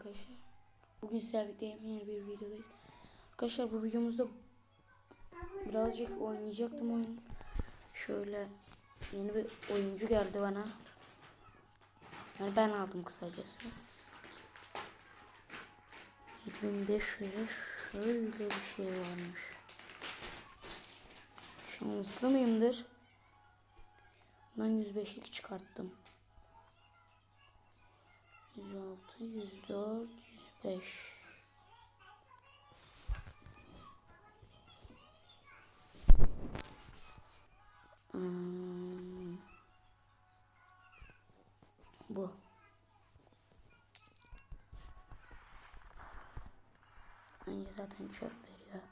arkadaşlar. Bugün sizlerle yeni bir videodayız. Arkadaşlar bu videomuzda birazcık oynayacaktım oyun. Şöyle yeni bir oyuncu geldi bana. Yani ben aldım kısacası. 7500'e şöyle bir şey varmış. Şanslı mıyımdır? Bundan 105'lik çıkarttım. 104, 105. Hmm. Bu. Önce zaten çöp veriyor.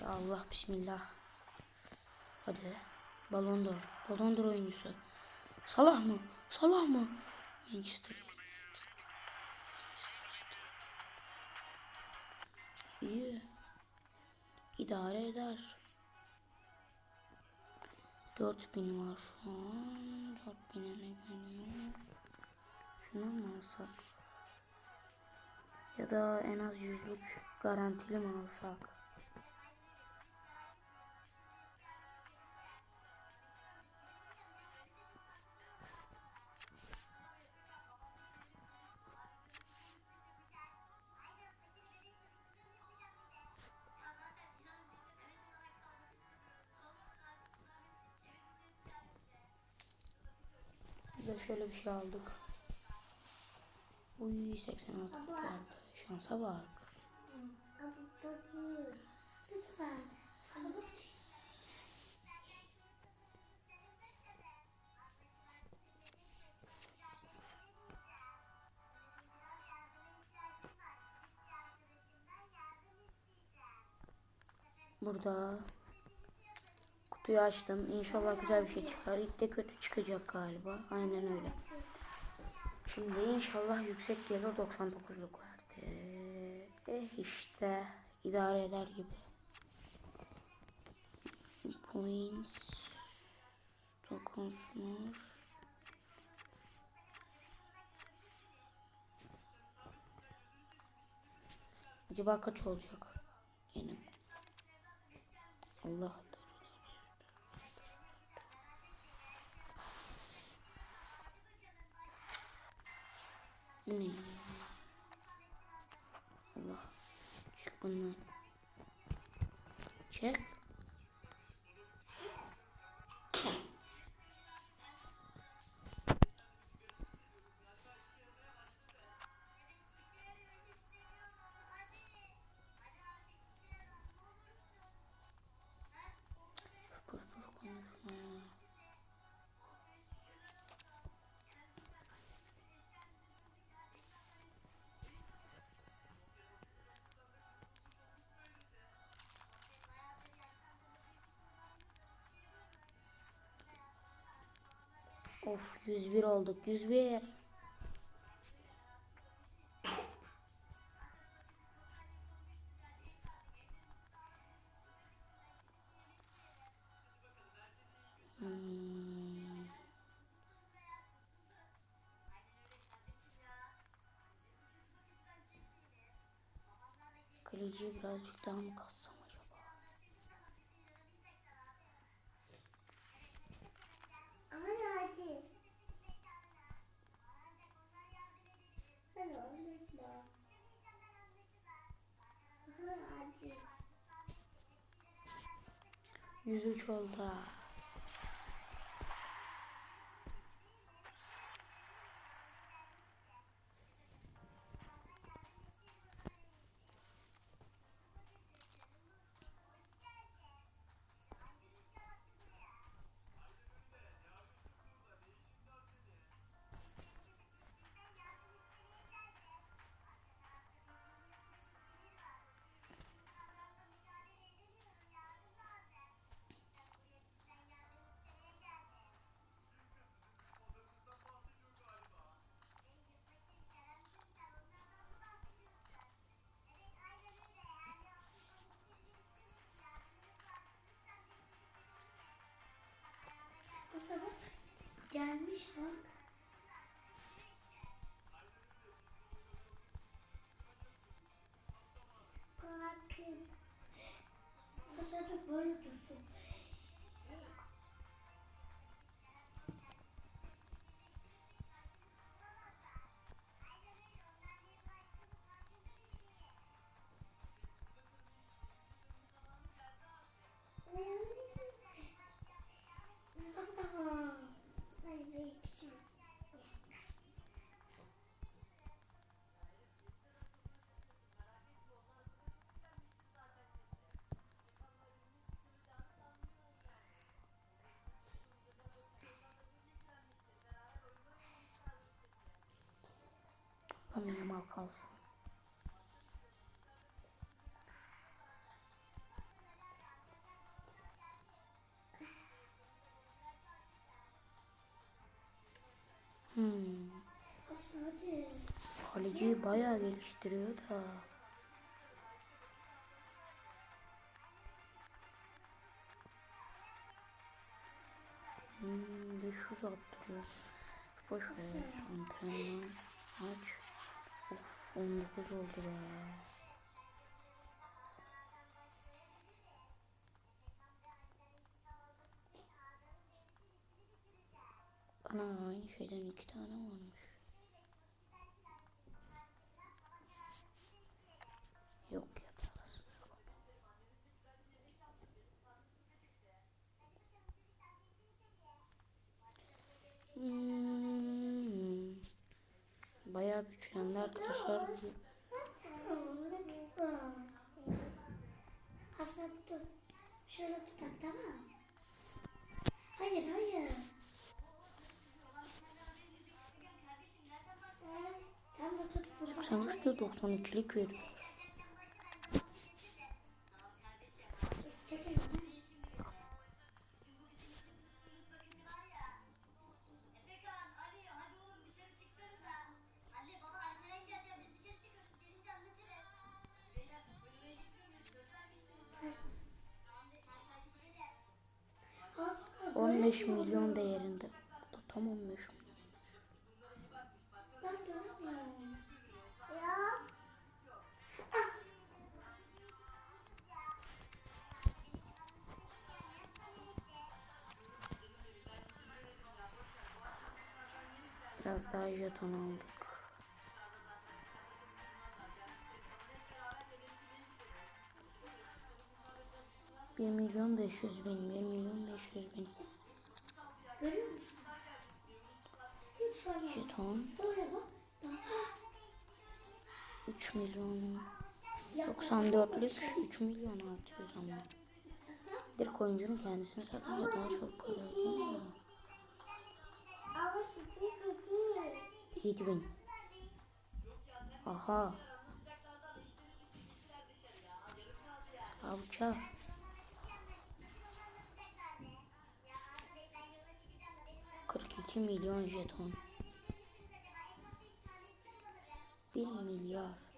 Ya Allah bismillah. Hadi. Balon d'Or. Balon d'Or oyuncusu. Salah mı? Salah mı? Manchester İyi. İdare eder. 4000 var şu an. 4000'e ne geliyor? Şunu mu alsak? Ya da en az yüzlük garantili mi alsak? Şöyle bir şey aldık. Uy 86 geldi. Şansa bak. Lütfen. Burada kutuyu açtım. İnşallah güzel bir şey çıkar. İlk de kötü çıkacak galiba. Aynen öyle. Şimdi inşallah yüksek gelir 99'luk verdi. Eh işte idare eder gibi. Points dokunsunuz. Acaba kaç olacak? Benim. Allah Bu ne? Allah. Çık bundan. Çek. Of 101 olduk 101. Hmm. Kaleciyi birazcık daha mı kassam oldu. Kalsın. Hmm. Kaleciyi bayağı geliştiriyor da. Hmm, 500 attırıyor. Boş ver. Antrenman aç. Of 19 oldu be. Ana aynı şeyden iki tane varmış. Bayağı güçlendi arkadaşlar. Hasan dur. Şöyle tutak tamam? Hayır hayır. Sen de tut burada. 83 diyor 92'lik veriyor. 5 milyon değerinde. Bu da tamam 5 milyon. Biraz daha jeton aldık. Bir milyon beş yüz bin, bir milyon beş yüz bin. Görüyor musun? Lütfen Jeton. Bak. 3 milyon. 94'lük 3 milyon artıyor zaman. Direkt oyuncunun kendisini satan ya daha çok para yapıyor. 7000. Aha. Savça. 42 milyon jeton. 1 milyar.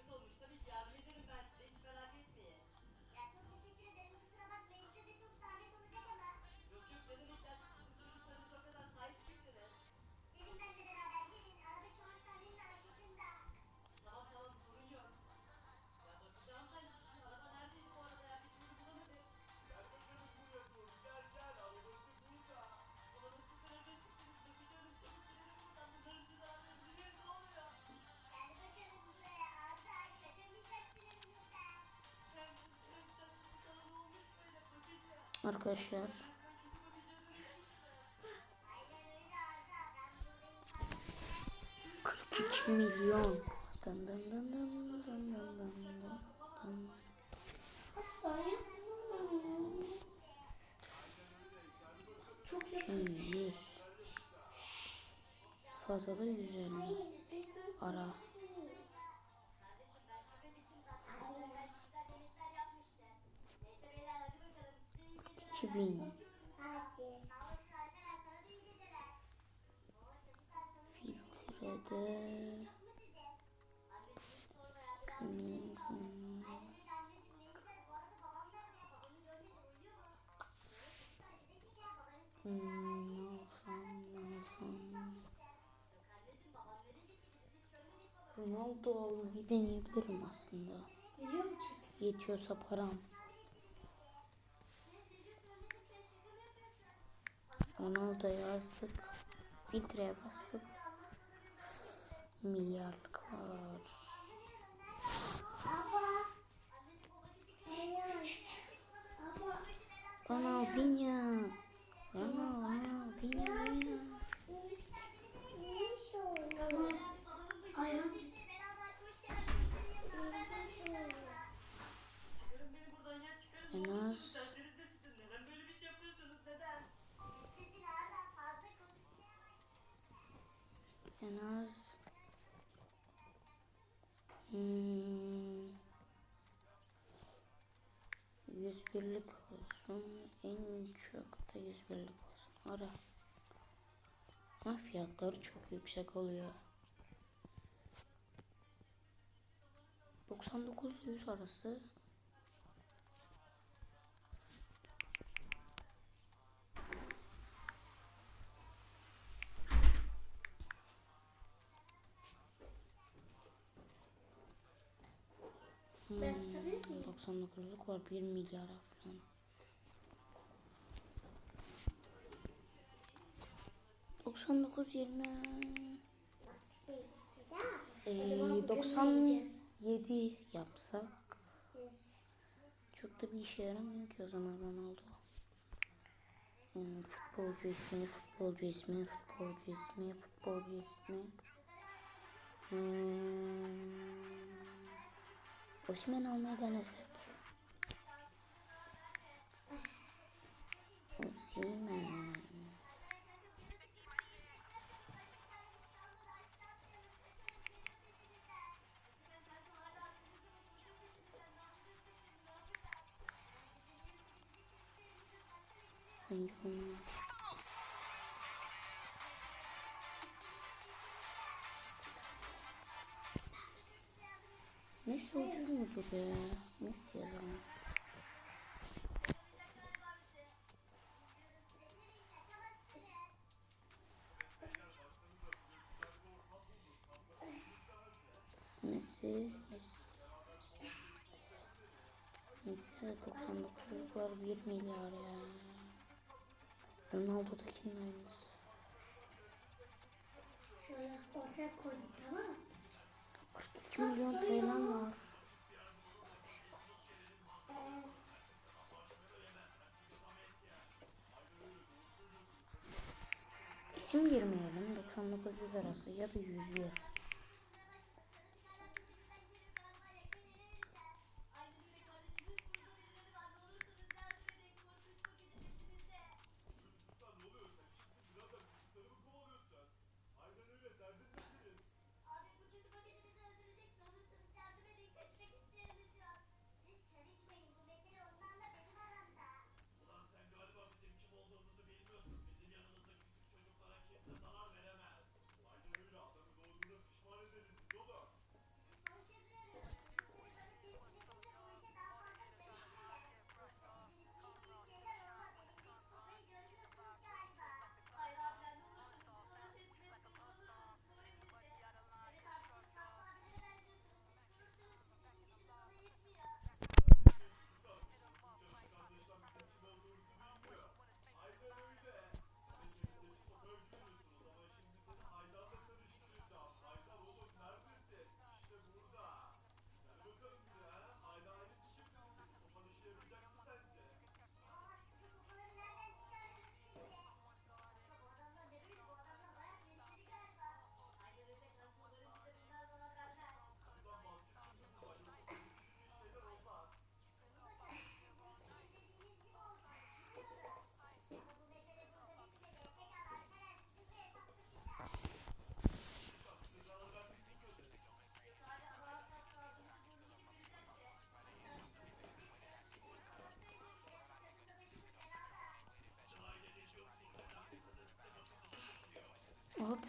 arkadaşlar. Kırk milyon. Dın dın dın dın dın dın dın dın. Çok yakın. Fazla da yüz Ara. bin. Filtrede. Hmm, ne olsam, ne olsam. Ronaldo deneyebilirim aslında. Yetiyorsa param. onu Ronaldo yazdık. Filtreye bastık. Milyarlık var. Ronaldinho. Ronaldinho. Hmm. 101'lik olsun. En çok da 101'lik olsun. Ara. Ha fiyatları çok yüksek oluyor. 99 100 arası Ben hmm. 99'luk var 1 milyara falan. Doksan dokuz yirmi. Ee, doksan yedi yapsak. Çok da bir işe yaramıyor ki o zaman Ronaldo. Yani futbolcu ismi, futbolcu ismi, futbolcu ismi, futbolcu ismi. Hmm. Osman almayı denesek. Osman. Thank you. Messi ucuz mudur ya? Messi yazalım. Messi, Messi. Messi 99 var 1 milyar ya. Ronaldo'dakinin aynısı. Şöyle ortaya koydum tamam mı? 2 milyon TL'm var. İsim girmeyelim. 99 arası ya da 100 lira.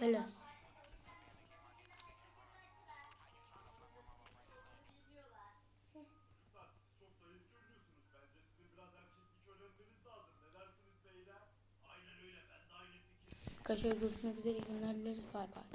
Öyle. Arkadaşlar görüşmek üzere. İyi günler dileriz. Bay bay.